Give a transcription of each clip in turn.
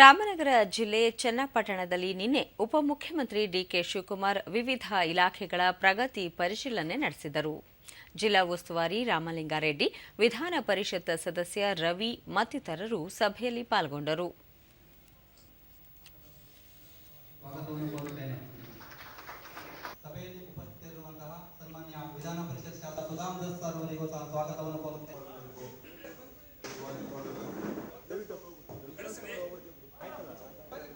ರಾಮನಗರ ಜಿಲ್ಲೆ ಚನ್ನಪಟ್ಟಣದಲ್ಲಿ ನಿನ್ನೆ ಉಪಮುಖ್ಯಮಂತ್ರಿ ಡಿಕೆ ಶಿವಕುಮಾರ್ ವಿವಿಧ ಇಲಾಖೆಗಳ ಪ್ರಗತಿ ಪರಿಶೀಲನೆ ನಡೆಸಿದರು. ಜಿಲ್ಲಾ ಉಸ್ತುವಾರಿ ರಾಮಲಿಂಗಾರೆಡ್ಡಿ, ವಿಧಾನ ಪರಿಷತ್ ಸದಸ್ಯ ರವಿ ಮತ್ತಿತರರು ಸಭೆಯಲ್ಲಿ ಪಾಲ್ಗೊಂಡರು. ಸ್ವಾಗತವನ್ನು ಸಭೆಯಲ್ಲಿ ಉಪಸ್ಥಿತರಿರುವಂತಹ ಸನ್ಮಾನ್ಯ ವಿಧಾನ ಪರಿಷತ್ ಶಾಸಕ ಸುಧಾಮ್ ದಸ್ ಸರ್ ಅವರಿಗೂ ಸಹ ಸ್ವಾಗತವನ್ನು ಕೋರುತ್ತೇನೆ ಮನೆ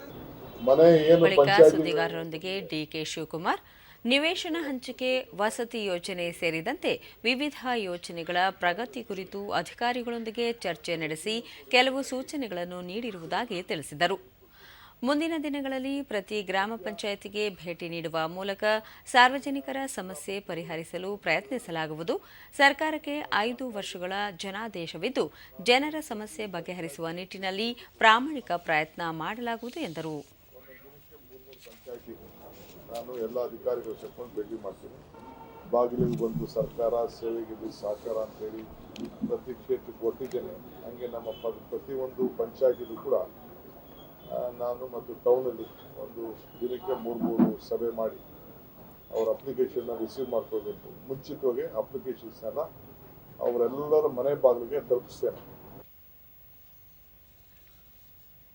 ಏನು ಬಳಿಕ ಸುದ್ದಿಗಾರರೊಂದಿಗೆ ಡಿಕೆ ಶಿವಕುಮಾರ್. ನಿವೇಶನ ಹಂಚಿಕೆ ವಸತಿ ಯೋಜನೆ ಸೇರಿದಂತೆ ವಿವಿಧ ಯೋಜನೆಗಳ ಪ್ರಗತಿ ಕುರಿತು ಅಧಿಕಾರಿಗಳೊಂದಿಗೆ ಚರ್ಚೆ ನಡೆಸಿ ಕೆಲವು ಸೂಚನೆಗಳನ್ನು ನೀಡಿರುವುದಾಗಿ ತಿಳಿಸಿದರು. ಮುಂದಿನ ದಿನಗಳಲ್ಲಿ ಪ್ರತಿ ಗ್ರಾಮ ಪಂಚಾಯತಿಗೆ ಭೇಟಿ ನೀಡುವ ಮೂಲಕ ಸಾರ್ವಜನಿಕರ ಸಮಸ್ಯೆ ಪರಿಹರಿಸಲು ಪ್ರಯತ್ನಿಸಲಾಗುವುದು. ಸರ್ಕಾರಕ್ಕೆ ಐದು ವರ್ಷಗಳ ಜನಾದೇಶವಿದ್ದು ಜನರ ಸಮಸ್ಯೆ ಬಗೆಹರಿಸುವ ನಿಟ್ಟಿನಲ್ಲಿ ಪ್ರಾಮಾಣಿಕ ಪ್ರಯತ್ನ ಮಾಡಲಾಗುವುದು ಎಂದರು. ಪಂಚಾಯತಿ ನಾನು ಎಲ್ಲ ಅಧಿಕಾರಿಗಳು ಸೇರ್ಕೊಂಡು ಭೇಟಿ ಮಾಡ್ತೀನಿ. ಬಾಗಿಲಿಗೆ ಬಂದು ಸರ್ಕಾರ ಸೇವೆಗೆ ಸಹಕಾರ ಅಂತೇಳಿ ಪ್ರತಿ ಕ್ಷೇತ್ರಕ್ಕೆ ಕೊಟ್ಟಿದ್ದೇನೆ ಹಂಗೆ ನಮ್ಮ ಪ್ರತಿಯೊಂದು ಪಂಚಾಯತಿಗೂ ಕೂಡ ನಾನು ಮತ್ತು ಟೌನಲ್ಲಿ ಒಂದು ದಿನಕ್ಕೆ ಮೂರು ಮೂರು ಸಭೆ ಮಾಡಿ ಅವ್ರ ಅಪ್ಲಿಕೇಶನ್ನ ರಿಸೀವ್ ಮಾಡ್ಕೋಬೇಕು ಮುಂಚಿತವಾಗಿ ಅಪ್ಲಿಕೇಶನ್ಸ್ನೆಲ್ಲ ಅವರೆಲ್ಲರ ಮನೆ ಬಾಗಿಲಿಗೆ ತಲುಪಿಸ್ತೇನೆ.